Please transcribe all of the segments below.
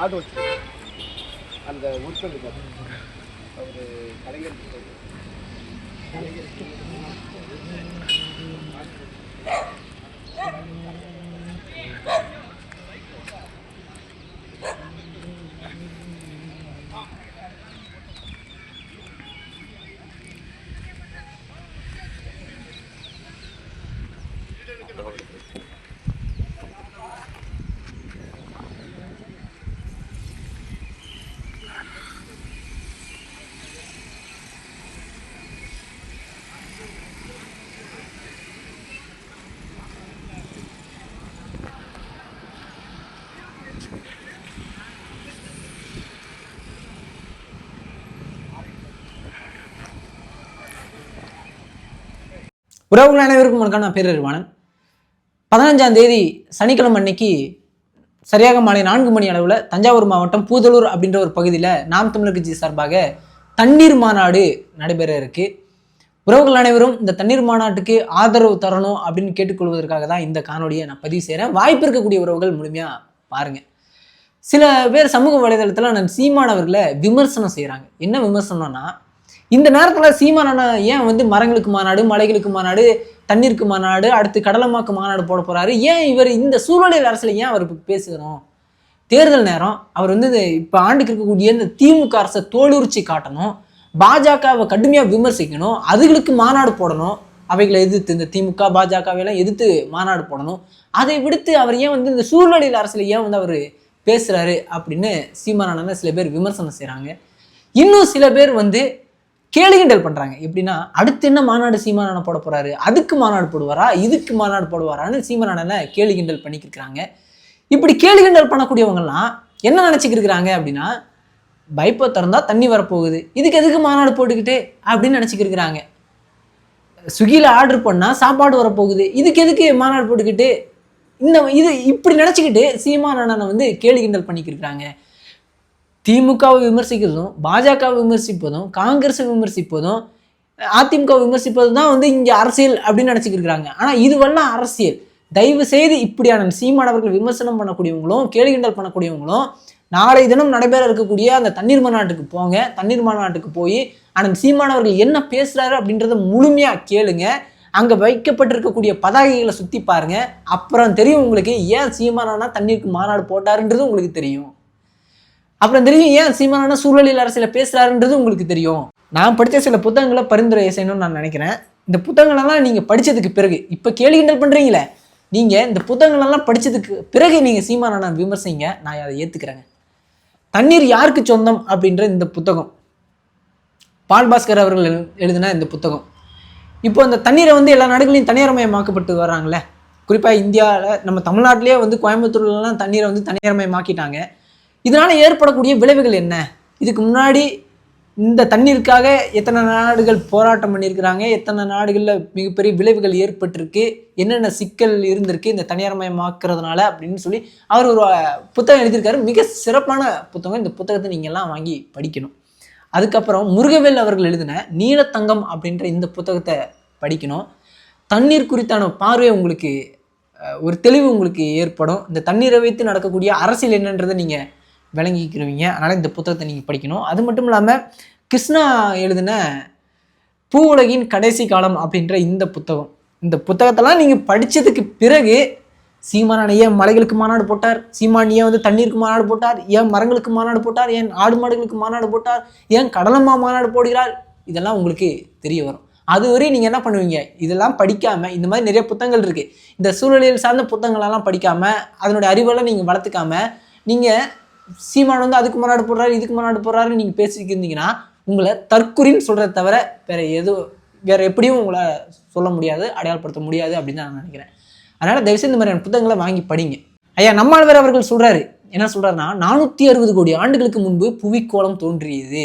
காடு வச்சு. அந்த உருத்தல் அவர் கலைஞர். கலைஞர். உறவுகள் அனைவருக்கும் வணக்கம். நான் பேரறிவானன் பதினஞ்சாம் தேதி சனிக்கிழமை அன்னைக்கு சரியாக மாலை நான்கு மணி அளவில் தஞ்சாவூர் மாவட்டம் பூதலூர் அப்படின்ற ஒரு பகுதியில் நாம் தமிழர் கட்சி சார்பாக தண்ணீர் மாநாடு நடைபெற இருக்கு. உறவுகள் அனைவரும் இந்த தண்ணீர் மாநாட்டுக்கு ஆதரவு தரணும் அப்படின்னு கேட்டுக்கொள்வதற்காக தான் இந்த காணொலியை நான் பதிவு செய்கிறேன் வாய்ப்பு இருக்கக்கூடிய உறவுகள் முழுமையாக பாருங்கள் சில பேர் சமூக வலைதளத்தில் நான் சீமானவர்களை விமர்சனம் செய்கிறாங்க என்ன விமர்சனம்னா இந்த நேரத்தில் சீமானண்ணா ஏன் வந்து மரங்களுக்கு மாநாடு மலைகளுக்கு மாநாடு தண்ணீருக்கு மாநாடு அடுத்து கடலமாக்கு மாநாடு போட போறாரு? ஏன் இவர் இந்த சூழ்நிலை அரசியல் ஏன் அவர் பேசுகிறோம்? தேர்தல் நேரம் அவர் வந்து இந்த இப்போ ஆண்டுக்கு இருக்கக்கூடிய இந்த திமுக அரசை தோலுரிச்சி காட்டணும் பாஜகவை கடுமையாக விமர்சிக்கணும் அதுகளுக்கு மாநாடு போடணும் அவைகளை எதிர்த்து இந்த திமுக பாஜகவையெல்லாம் எதிர்த்து மாநாடு போடணும். அதை விடுத்து அவர் ஏன் வந்து இந்த சூழ்நிலையில் அரசில் ஏன் வந்து அவர் பேசுகிறாரு அப்படின்னு சீமானண்ணனை சில பேர் விமர்சனம் செய்கிறாங்க இன்னும் சில பேர் வந்து கேலி கிண்டல் பண்றாங்க. எப்படின்னா அடுத்து என்ன மாநாடு சீமானான போட போறாரு? அதுக்கு மாநாடு போடுவாரா? இதுக்கு மாநாடு போடுவாரான்னு சீமானண்ணனை கேலி கிண்டல் பண்ணிக்கிருக்கிறாங்க. இப்படி கேலி கிண்டல் பண்ணக்கூடியவங்கலாம் என்ன நினச்சிக்கிருக்கிறாங்க அப்படின்னா பைப்பை திறந்தா தண்ணி வரப்போகுது. இதுக்கு எதுக்கு மாநாடு போட்டுக்கிட்டு? அப்படின்னு நினச்சிக்கிருக்கிறாங்க. ஸ்விக்கியில் ஆர்டர் பண்ணால் சாப்பாடு வரப்போகுது. இதுக்கு எதுக்கு மாநாடு போட்டுக்கிட்டு? இந்த இது இப்படி நினச்சிக்கிட்டு சீமானண்ணனை வந்து கேலி கிண்டல் பண்ணிக்கிருக்கிறாங்க. திமுகவை விமர்சிக்கிறதும் பாஜகவை விமர்சிப்பதும் காங்கிரஸை விமர்சிப்பதும் அதிமுகவை விமர்சிப்பதும் தான் வந்து இங்கே அரசியல் அப்படின்னு நினச்சிக்கிருக்கிறாங்க. ஆனால் இதுவெல்லாம் அரசியல். தயவு செய்து இப்படியான சீமானவர்கள் விமர்சனம் பண்ணக்கூடியவங்களும் கேலி கிண்டல் பண்ணக்கூடியவங்களும் நாளை தினம் நடைபெற இருக்கக்கூடிய அந்த தண்ணீர் மாநாட்டுக்கு போங்க தண்ணீர் மாநாட்டுக்கு போய் ஆனால் சீமானவர்கள் என்ன பேசுகிறாரு அப்படின்றத முழுமையாக கேளுங்க. அங்கே வைக்கப்பட்டிருக்கக்கூடிய பதாகைகளை சுற்றி பாருங்கள் அப்புறம் தெரியும் உங்களுக்கு ஏன் சீமானா தண்ணீருக்கு மாநாடு போட்டாருன்றது உங்களுக்கு தெரியும். அப்புறம் தெரியும் ஏன் சீமானா சூழலில் அரசியல பேசுறாருன்றது உங்களுக்கு தெரியும். நான் படித்த சில புத்தகங்களை பரிந்துரை செய்யணும்னு நான் நினைக்கிறேன். இந்த புத்தகங்களெல்லாம் நீங்கள் படித்ததுக்கு பிறகு இப்போ கேள்வி கிண்டல் பண்ணுறீங்களே நீங்கள் இந்த புத்தகங்களெல்லாம் படித்ததுக்கு பிறகு நீங்கள் சீமானா விமர்சிங்க நான் அதை ஏற்றுக்கிறேங்க தண்ணீர் யாருக்கு சொந்தம் அப்படின்ற இந்த புத்தகம். பால் பாஸ்கர் அவர்கள் எழு- எழுதின இந்த புத்தகம். இப்போ அந்த தண்ணீரை வந்து எல்லா நாடுகளையும் தனியார்மயமாக்கப்பட்டு வர்றாங்களே குறிப்பாக இந்தியாவில் நம்ம தமிழ்நாட்டிலேயே வந்து கோயம்புத்தூர்லலாம் தண்ணீரை வந்து தனியார்மயமாக்கிட்டாங்க. இதனால் ஏற்படக்கூடிய விளைவுகள் என்ன? இதுக்கு முன்னாடி இந்த தண்ணீருக்காக எத்தனை நாடுகள் போராட்டம் பண்ணியிருக்கிறாங்க? எத்தனை நாடுகளில் மிகப்பெரிய விளைவுகள் ஏற்பட்டிருக்கு? என்னென்ன சிக்கல் இருந்திருக்கு? இந்த தனியார்மயமாக்குறதுனால அப்படின்னு சொல்லி அவர் ஒரு புத்தகம் எழுதியிருக்காரு. மிக சிறப்பான புத்தகம். இந்த புத்தகத்தை நீங்கள் எல்லாம் வாங்கி படிக்கணும். அதுக்கப்புறம் முருகவேல் அவர்கள் எழுதின நீலத்தங்கம் அப்படின்ற இந்த புத்தகத்தை படிக்கணும். தண்ணீர் குறித்தான பார்வை உங்களுக்கு ஒரு தெளிவு உங்களுக்கு ஏற்படும். இந்த தண்ணீரை வைத்து நடக்கக்கூடிய அரசியல் என்னன்றதை நீங்கள் விளங்கிக்கிறவீங்க அதனால் இந்த புத்தகத்தை நீங்கள் படிக்கணும். அது மட்டும் இல்லாமல் கிருஷ்ணா எழுதின பூ உலகின் கடைசி காலம் அப்படின்ற இந்த புத்தகம். இந்த புத்தகத்தெல்லாம் நீங்கள் படித்ததுக்கு பிறகு சீமானான ஏன் மலைகளுக்கு மாநாடு போட்டார்? சீமான் ஏன் வந்து தண்ணீருக்கு மாநாடு போட்டார்? ஏன் மரங்களுக்கு மாநாடு போட்டார்? ஏன் ஆடு மாடுகளுக்கு மாநாடு போட்டார்? ஏன் கடலம்மா மாநாடு போடுகிறார்? இதெல்லாம் உங்களுக்கு தெரிய வரும். அதுவரை நீங்கள் என்ன பண்ணுவீங்க? இதெல்லாம் படிக்காமல் இந்த மாதிரி நிறைய புத்தகங்கள் இருக்குது இந்த சூழலியல் சார்ந்த புத்தகங்களெல்லாம் படிக்காமல் அதனுடைய அறிவெல்லாம் நீங்கள் வளர்த்துக்காம நீங்கள் சீமான் வந்து அதுக்கு முன்னாடி போடுறாரு இதுக்கு முன்னாடி போடுறாருன்னு நீங்கள் பேசிட்டு இருந்தீங்கன்னா உங்களை தற்குறின்னு சொல்கிறத தவிர வேற எதுவும் வேற எப்படியும் உங்களை சொல்ல முடியாது அடையாளப்படுத்த முடியாது அப்படின்னு நான் நினைக்கிறேன். அதனால் தயவுசெய்து இந்த மாதிரியான புத்தகங்களை வாங்கி படிங்க. ஐயா நம்மாழ்வார் அவர்கள் சொல்கிறாரு என்ன சொல்கிறாருன்னா நானூற்றி அறுபது கோடி ஆண்டுகளுக்கு முன்பு புவிக்கோளம் தோன்றியது.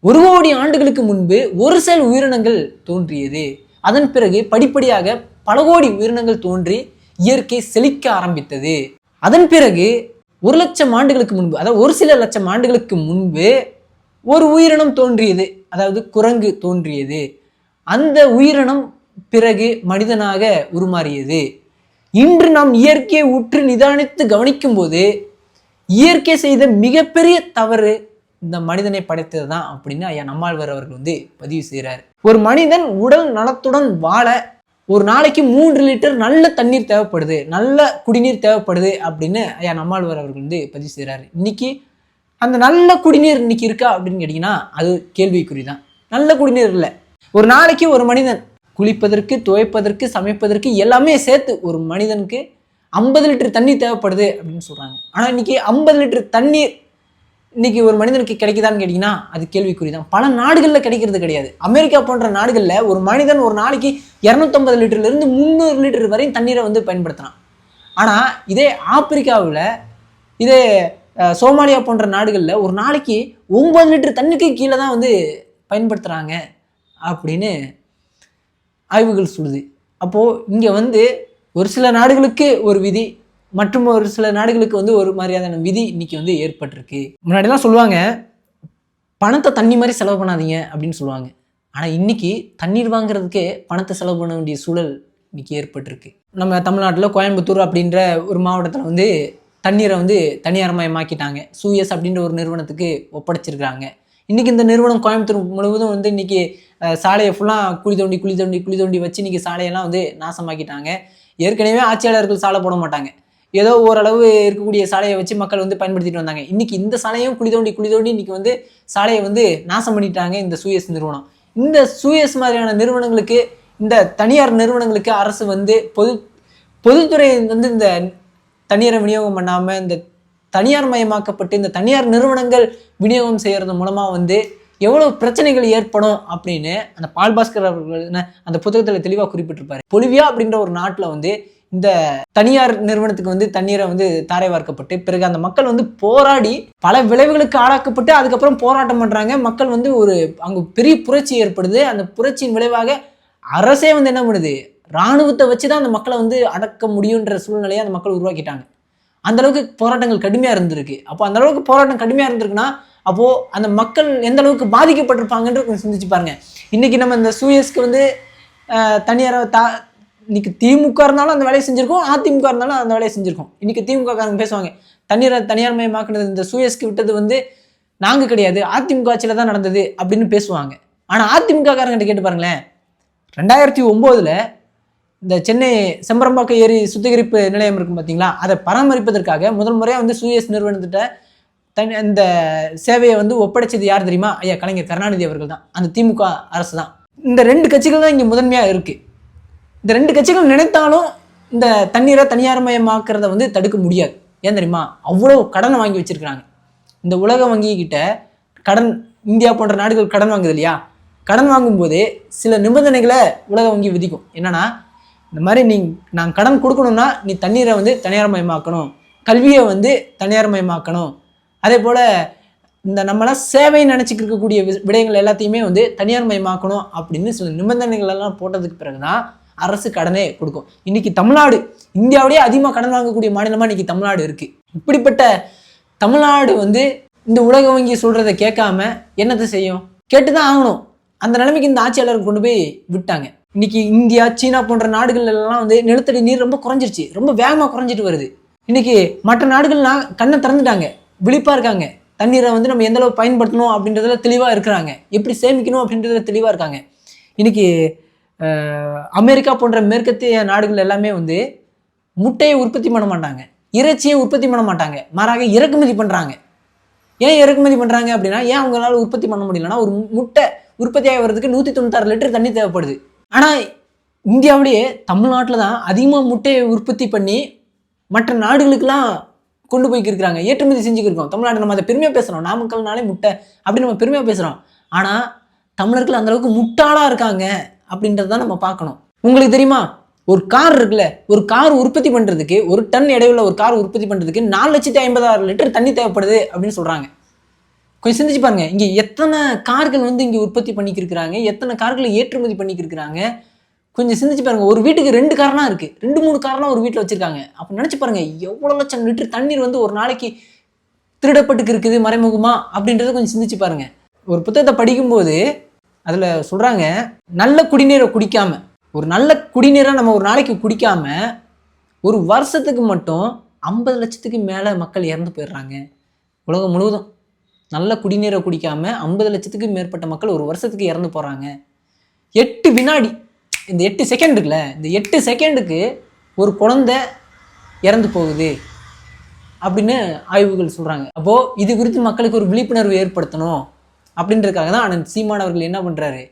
ஒரு கோடி ஆண்டுகளுக்கு முன்பு ஒரு செல் உயிரினங்கள் தோன்றியது. அதன் பிறகு படிப்படியாக பல கோடி உயிரினங்கள் தோன்றி இயற்கை செழிக்க ஆரம்பித்தது. அதன் பிறகு ஒரு லட்சம் ஆண்டுகளுக்கு முன்பு அதாவது ஒரு சில லட்சம் ஆண்டுகளுக்கு முன்பு ஒரு உயிரினம் தோன்றியது. அதாவது குரங்கு தோன்றியது. அந்த உயிரினம் பிறகு மனிதனாக உருமாறியது. இன்று நாம் இயற்கையை உற்று நிதானித்து கவனிக்கும்போது இயற்கை செய்த மிகப்பெரிய தவறு இந்த மனிதனை படைத்தது தான் அப்படின்னு ஐயா நம்மாழ்வர் அவர்கள் வந்து பதிவு செய்கிறார் ஒரு மனிதன் உடல் நலத்துடன் வாழ ஒரு நாளைக்கு மூன்று லிட்டர் நல்ல தண்ணீர் தேவைப்படுது நல்ல குடிநீர் தேவைப்படுது அப்படின்னு ஐயா நம்மாழ்வார் அவர்கள் வந்து பதிவு செய்கிறாரு இன்னைக்கு அந்த நல்ல குடிநீர் இன்னைக்கு இருக்கா அப்படின்னு கேட்டிங்கன்னா அது கேள்விக்குறி தான் நல்ல குடிநீர் இல்லை. ஒரு நாளைக்கு ஒரு மனிதன் குளிப்பதற்கு துவைப்பதற்கு சமைப்பதற்கு எல்லாமே சேர்த்து ஒரு மனிதனுக்கு ஐம்பது லிட்டர் தண்ணி தேவைப்படுது அப்படின்னு சொல்கிறாங்க ஆனால் இன்னைக்கு ஐம்பது லிட்டர் தண்ணீர் இன்னைக்கு ஒரு மனிதனுக்கு கிடைக்குதான்னு கேட்டிங்கன்னா அது கேள்விக்குறி தான் பல நாடுகளில் கிடைக்கிறது கிடையாது. அமெரிக்கா போன்ற நாடுகளில் ஒரு மனிதன் ஒரு நாளைக்கு இரநூத்தம்பது லிட்டர்லேருந்து முந்நூறு லிட்டர் வரையும் தண்ணீரை வந்து பயன்படுத்துகிறான் ஆனால் இதே ஆப்பிரிக்காவில் இதே சோமாலியா போன்ற நாடுகளில் ஒரு நாளைக்கு ஒம்பது லிட்டர் தண்ணிக்கு கீழே தான் வந்து பயன்படுத்துகிறாங்க அப்படின்னு ஆய்வுகள் சொல்லுது. அப்போது இங்கே வந்து ஒரு சில நாடுகளுக்கு ஒரு விதி மற்றும் ஒரு சில நாடுகளுக்கு வந்து ஒரு மாதிரியான விதி இன்னைக்கு வந்து ஏற்பட்டிருக்கு. முன்னாடிலாம் சொல்லுவாங்க பணத்தை தண்ணி மாதிரி செலவு பண்ணாதீங்க அப்படின்னு சொல்லுவாங்க. ஆனால் இன்னைக்கு தண்ணீர் வாங்குறதுக்கே பணத்தை செலவு பண்ண வேண்டிய சூழல் இன்னைக்கு ஏற்பட்டிருக்கு. நம்ம தமிழ்நாட்டில் கோயம்புத்தூர் அப்படின்ற ஒரு மாவட்டத்தில் வந்து தண்ணீரை வந்து தனியாரமயமாக்கிட்டாங்க. சூயஸ் அப்படின்ற ஒரு நிறுவனத்துக்கு ஒப்படைச்சிருக்கிறாங்க. இன்றைக்கி இந்த நிறுவனம் கோயம்புத்தூர் முழுவதும் வந்து இன்னைக்கு சாலையை ஃபுல்லாக குழி தோண்டி குழி தோண்டி குழி தோண்டி வச்சு இன்றைக்கி சாலையெல்லாம் வந்து நாசமாக்கிட்டாங்க. ஏற்கனவே ஆட்சியாளர்கள் சாலை போட மாட்டாங்க. ஏதோ ஓரளவு இருக்கக்கூடிய சாலையை வச்சு மக்கள் வந்து பயன்படுத்திட்டு வந்தாங்க. இன்னைக்கு இந்த சாலையும் குழி தோண்டி குழி தோண்டி இன்னைக்கு வந்து சாலையை வந்து நாசம் பண்ணிட்டாங்க இந்த சூயஸ் நிறுவனம். இந்த சூயஸ் மாதிரியான நிறுவனங்களுக்கு இந்த தனியார் நிறுவனங்களுக்கு அரசு வந்து பொது பொதுத்துறை வந்து இந்த தனியாரை விநியோகம் பண்ணாமல் இந்த தனியார் மயமாக்கப்பட்டு இந்த தனியார் நிறுவனங்கள் விநியோகம் செய்கிறது மூலமாக வந்து எவ்வளோ பிரச்சனைகள் ஏற்படும் அப்படின்னு அந்த பால் பாஸ்கர் அவர்கள் அந்த புத்தகத்தில் தெளிவாக குறிப்பிட்டிருப்பாரு. பொலிவியா அப்படின்ற ஒரு நாட்டில் வந்து இந்த தனியார் நிறுவனத்துக்கு வந்து தண்ணீரை வந்து தாரை வார்க்கப்பட்டு பிறகு அந்த மக்கள் வந்து போராடி பல விளைவுகளுக்கு ஆளாக்கப்பட்டு அதுக்கப்புறம் போராட்டம் பண்ணுறாங்க மக்கள் வந்து ஒரு அங்கே பெரிய புரட்சி ஏற்படுது. அந்த புரட்சியின் விளைவாக அரசே வந்து என்ன பண்ணுது? இராணுவத்தை வச்சு தான் அந்த மக்களை வந்து அடக்க முடியுன்ற சூழ்நிலையை அந்த மக்கள் உருவாக்கிட்டாங்க. அந்த அளவுக்கு போராட்டங்கள் கடுமையாக இருந்திருக்கு. அப்போ அந்த அளவுக்கு போராட்டம் கடுமையாக இருந்திருக்குன்னா அப்போது அந்த மக்கள் எந்த அளவுக்கு பாதிக்கப்பட்டிருப்பாங்கன்ற கொஞ்சம் சிந்திச்சு பாருங்க. இன்னைக்கு நம்ம இந்த சூயஸ்க்கு வந்து அஹ், தனியாரை தா இன்னைக்கு திமுக இருந்தாலும் அந்த வேலையை செஞ்சிருக்கோம் அதிமுக இருந்தாலும் அந்த வேலையை செஞ்சிருக்கோம். இன்னைக்கு திமுக காரங்க பேசுவாங்க தண்ணீரை தனியார் மயமாக்குனது இந்த சூயஸ்க்கு விட்டது வந்து நாங்கள் கிடையாது அதிமுக ஆட்சியில் தான் நடந்தது அப்படின்னு பேசுவாங்க. ஆனால் அதிமுக காரங்கிட்ட கேட்டு பாருங்களேன் ரெண்டாயிரத்தி ஒம்போதில் இந்த சென்னை செம்பரம்பாக்கம் ஏரி சுத்திகரிப்பு நிலையம் இருக்கும் பார்த்தீங்களா அதை பராமரிப்பதற்காக முதல் முறையாக வந்து சூயஸ் நிறுவனத்திட்ட தனி இந்த சேவையை வந்து ஒப்படைச்சது யார் தெரியுமா? ஐயா கலைஞர் கருணாநிதி அவர்கள் தான். அந்த திமுக அரசு தான். இந்த ரெண்டு கட்சிகள் தான் இங்கே முதன்மையாக இருக்குது இந்த ரெண்டு கட்சிகள் நினைத்தாலும் இந்த தண்ணீரை தனியார்மயமாக்குறத வந்து தடுக்க முடியாது. ஏன் தெரியுமா? அவ்வளோ கடன் வாங்கி வச்சிருக்கிறாங்க. இந்த உலக வங்கி கிட்ட கடன் இந்தியா போன்ற நாடுகள் கடன் வாங்குது இல்லையா? கடன் வாங்கும்போது சில நிபந்தனைகளை உலக வங்கி விதிக்கும். என்னன்னா இந்த மாதிரி நீ நான் கடன் கொடுக்கணும்னா நீ தண்ணீரை வந்து தனியார்மயமாக்கணும். கல்வியை வந்து தனியார்மயமாக்கணும். அதே போல் இந்த நம்மளாம் சேவை நினச்சிக்கிருக்கக்கூடிய வி- விடயங்கள் எல்லாத்தையுமே வந்து தனியார்மயமாக்கணும் அப்படின்னு சில நிபந்தனைகள் எல்லாம் போட்டதுக்கு பிறகு தான் அரசு கடனே கொடுக்கும். இன்னைக்கு தமிழ்நாடு இந்தியாவிலேயே அதிகமாக கடன் வாங்கக்கூடிய மாநிலமாக இன்னைக்கு தமிழ்நாடு இருக்குது இப்படிப்பட்ட தமிழ்நாடு வந்து இந்த உலக வங்கி சொல்கிறத கேட்காம என்னத்தை செய்யும்? கேட்டு தான் ஆகணும். அந்த நிலைமைக்கு இந்த ஆட்சியாளர் கொண்டு போய் விட்டாங்க. இன்னைக்கு இந்தியா சீனா போன்ற நாடுகள் எல்லாம் வந்து நிலத்தடி நீர் ரொம்ப குறைஞ்சிருச்சு. ரொம்ப வேகமாக குறைஞ்சிட்டு வருது. இன்னைக்கு மற்ற நாடுகள்லாம் கண்ணை திறந்துட்டாங்க. விழிப்பாக இருக்காங்க. தண்ணீரை வந்து நம்ம எந்த அளவு பயன்படுத்தணும் அப்படின்றதுல தெளிவாக இருக்கிறாங்க. எப்படி சேமிக்கணும் அப்படின்றதுல தெளிவாக இருக்காங்க. இன்னைக்கு அமெரிக்கா போன்ற மேற்கத்திய நாடுகள் எல்லாமே வந்து முட்டையை உற்பத்தி பண்ண மாட்டாங்க. இறைச்சியை உற்பத்தி பண்ண மாட்டாங்க. மாறாக இறக்குமதி பண்ணுறாங்க ஏன் இறக்குமதி பண்ணுறாங்க அப்படின்னா ஏன் அவங்களால உற்பத்தி பண்ண முடியலன்னா ஒரு முட்டை உற்பத்தி ஆகிறதுக்கு நூற்றி தொண்ணூத்தாறு லிட்டர் தண்ணி தேவைப்படுது. ஆனால் இந்தியாவிலேயே தமிழ்நாட்டில் தான் அதிகமாக முட்டையை உற்பத்தி பண்ணி மற்ற நாடுகளுக்கெல்லாம் கொண்டு போய்க்கிருக்கிறாங்க. ஏற்றுமதி செஞ்சுக்கிருக்கோம். தமிழ்நாடு நம்ம அதை பெருமையாக பேசுகிறோம் நாமக்கல்னாலே முட்டை அப்படின்னு நம்ம பெருமையாக பேசுகிறோம் ஆனால் தமிழர்கள் அந்தளவுக்கு முட்டாளாக இருக்காங்க. அப்படின்றத தான் நம்ம பார்க்கணும். உங்களுக்கு தெரியுமா? ஒரு கார் இருக்குல்ல ஒரு கார் உற்பத்தி பண்ணுறதுக்கு ஒரு டன் இடையுள்ள ஒரு கார் உற்பத்தி பண்ணுறதுக்கு நாலு லட்சத்தி ஐம்பதாயிரம் லிட்டர் தண்ணி தேவைப்படுது அப்படின்னு சொல்கிறாங்க கொஞ்சம் சிந்திச்சு பாருங்க. இங்கே எத்தனை கார்கள் வந்து இங்கே உற்பத்தி பண்ணிக்கிருக்கிறாங்க? எத்தனை கார்களை ஏற்றுமதி பண்ணிக்கிருக்கிறாங்க? கொஞ்சம் சிந்திச்சு பாருங்கள் ஒரு வீட்டுக்கு ரெண்டு காரணம் இருக்குது ரெண்டு மூணு காரணம் ஒரு வீட்டில் வச்சுருக்காங்க. அப்போ நினச்சி பாருங்க எவ்வளோ லட்சம் லிட்டர் தண்ணீர் வந்து ஒரு நாளைக்கு திருடப்பட்டுக்கு இருக்குது மறைமுகமா அப்படின்றத கொஞ்சம் சிந்திச்சு பாருங்கள் ஒரு புத்தகத்தை படிக்கும்போது அதில் சொல்கிறாங்க நல்ல குடிநீரை குடிக்காம ஒரு நல்ல குடிநீரை நம்ம ஒரு நாளைக்கு குடிக்காம ஒரு வருஷத்துக்கு மட்டும் ஐம்பது லட்சத்துக்கு மேலே மக்கள் இறந்து போயிடுறாங்க. உலகம் முழுவதும். நல்ல குடிநீரை குடிக்காம ஐம்பது லட்சத்துக்கு மேற்பட்ட மக்கள் ஒரு வருஷத்துக்கு இறந்து போகிறாங்க எட்டு வினாடி இந்த எட்டு செகண்ட் இருக்குல்ல இந்த எட்டு செகண்டுக்கு ஒரு குழந்தை இறந்து போகுது அப்படின்னு ஆய்வுகள் சொல்கிறாங்க அப்போது இது குறித்து மக்களுக்கு ஒரு விழிப்புணர்வு ஏற்படுத்தணும். அப்படின்றதுக்காக தான் அண்ணன் சீமான் அவர்கள் என்ன பண்ணுறாரு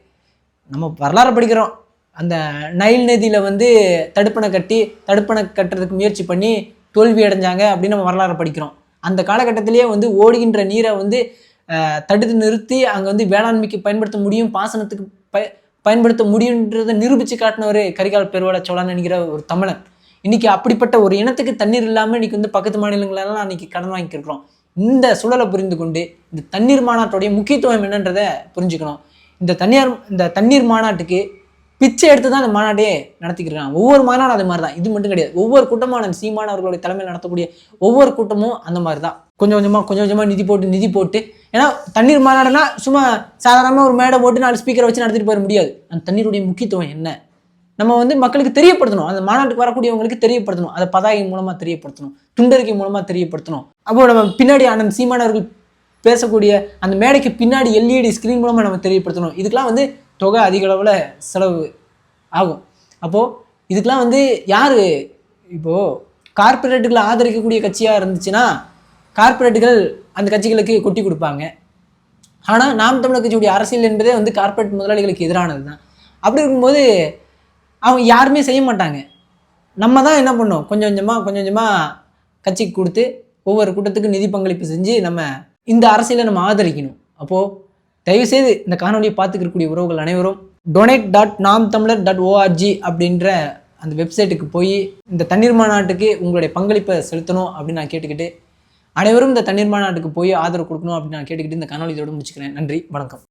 நம்ம வரலாறு படிக்கிறோம். அந்த நைல் நதியில் வந்து தடுப்பணை கட்டி தடுப்பணை கட்டுறதுக்கு முயற்சி பண்ணி தோல்வி அடைஞ்சாங்க அப்படின்னு நம்ம வரலாறு படிக்கிறோம். அந்த காலகட்டத்திலேயே வந்து ஓடுகின்ற நீரை வந்து தடுத்து நிறுத்தி அங்கே வந்து வேளாண்மைக்கு பயன்படுத்த முடியும் பாசனத்துக்கு பய பயன்படுத்த முடியுன்றதை நிரூபித்து காட்டினவர் கரிகால் பெருவாள சோழன் என்கிற ஒரு தமிழன். இன்றைக்கி அப்படிப்பட்ட ஒரு இனத்துக்கு தண்ணீர் இல்லாமல் இன்றைக்கி வந்து பக்கத்து மாநிலங்களெல்லாம் அன்றைக்கி கடன் வாங்கிக்கிறோம் இந்த சூழலை புரிந்து கொண்டு இந்த தண்ணீர் மாநாட்டுடைய முக்கியத்துவம் என்னன்றதை புரிஞ்சுக்கணும். இந்த தனியார் இந்த தண்ணீர் மாநாட்டுக்கு பிச்சை எடுத்து தான் இந்த மாநாட்டையே நடத்திக்கிறாங்க ஒவ்வொரு மாநாடும் அது மாதிரி தான் இது மட்டும் கிடையாது. ஒவ்வொரு கூட்டமான சீமானவர்களுடைய தலைமையில் நடத்தக்கூடிய ஒவ்வொரு கூட்டமும் அந்த மாதிரி தான் கொஞ்சம் கொஞ்சமாக கொஞ்சம் கொஞ்சமாக நிதி போட்டு நிதி போட்டு ஏன்னா தண்ணீர் மாநாடுனா சும்மா சாதாரணமாக ஒரு மேடை போட்டு நாலு ஸ்பீக்கரை வச்சு நடத்திட்டு போயிட முடியாது. அந்த தண்ணீருடைய முக்கியத்துவம் என்ன? நம்ம வந்து மக்களுக்கு தெரியப்படுத்தணும். அந்த மாநாட்டுக்கு வரக்கூடியவங்களுக்கு தெரியப்படுத்தணும். அதை பதாகை மூலமாக தெரியப்படுத்தணும். துண்டறிக்கை மூலமாக தெரியப்படுத்தணும். அப்போ நம்ம பின்னாடி அண்ணன் சீமான் அவர்கள் பேசக்கூடிய அந்த மேடைக்கு பின்னாடி எல்இடி ஸ்க்ரீன் மூலமாக நம்ம தெரியப்படுத்தணும். இதுக்கெலாம் வந்து தொகை அதிக அளவில் செலவு ஆகும். அப்போது இதுக்கெலாம் வந்து யார்? இப்போது கார்ப்பரேட்டுகளை ஆதரிக்கக்கூடிய கட்சியாக இருந்துச்சுன்னா கார்ப்பரேட்டுகள் அந்த கட்சிகளுக்கு கொட்டி கொடுப்பாங்க. ஆனால் நாம் தமிழர் கட்சியுடைய அரசியல் என்பதே வந்து கார்ப்பரேட் முதலாளிகளுக்கு எதிரானது தான் அப்படி இருக்கும்போது அவங்க யாருமே செய்ய மாட்டாங்க. நம்ம தான் என்ன பண்ணோம் கொஞ்சம் கொஞ்சமாக கொஞ்சம் கொஞ்சமாக கட்சிக்கு கொடுத்து ஒவ்வொரு கூட்டத்துக்கும் நிதி பங்களிப்பு செஞ்சு நம்ம இந்த அரசியலை நம்ம ஆதரிக்கணும். அப்போது தயவுசெய்து இந்த காணொலியை பார்த்துக்கக்கூடிய உறவுகள் அனைவரும் டொனேட் டாட் நாம் தமிழர் டாட் ஓஆர்ஜி அப்படின்ற அந்த வெப்சைட்டுக்கு போய் இந்த தண்ணீர் மாநாட்டுக்கு உங்களுடைய பங்களிப்பை செலுத்தணும் அப்படின்னு நான் கேட்டுக்கிட்டு அனைவரும் இந்த தண்ணீர் மாநாட்டுக்கு போய் ஆதரவு கொடுக்கணும் அப்படின்னு நான் கேட்டுக்கிட்டு இந்த காணொலி இதோட முடிச்சுக்கிறேன். நன்றி வணக்கம்.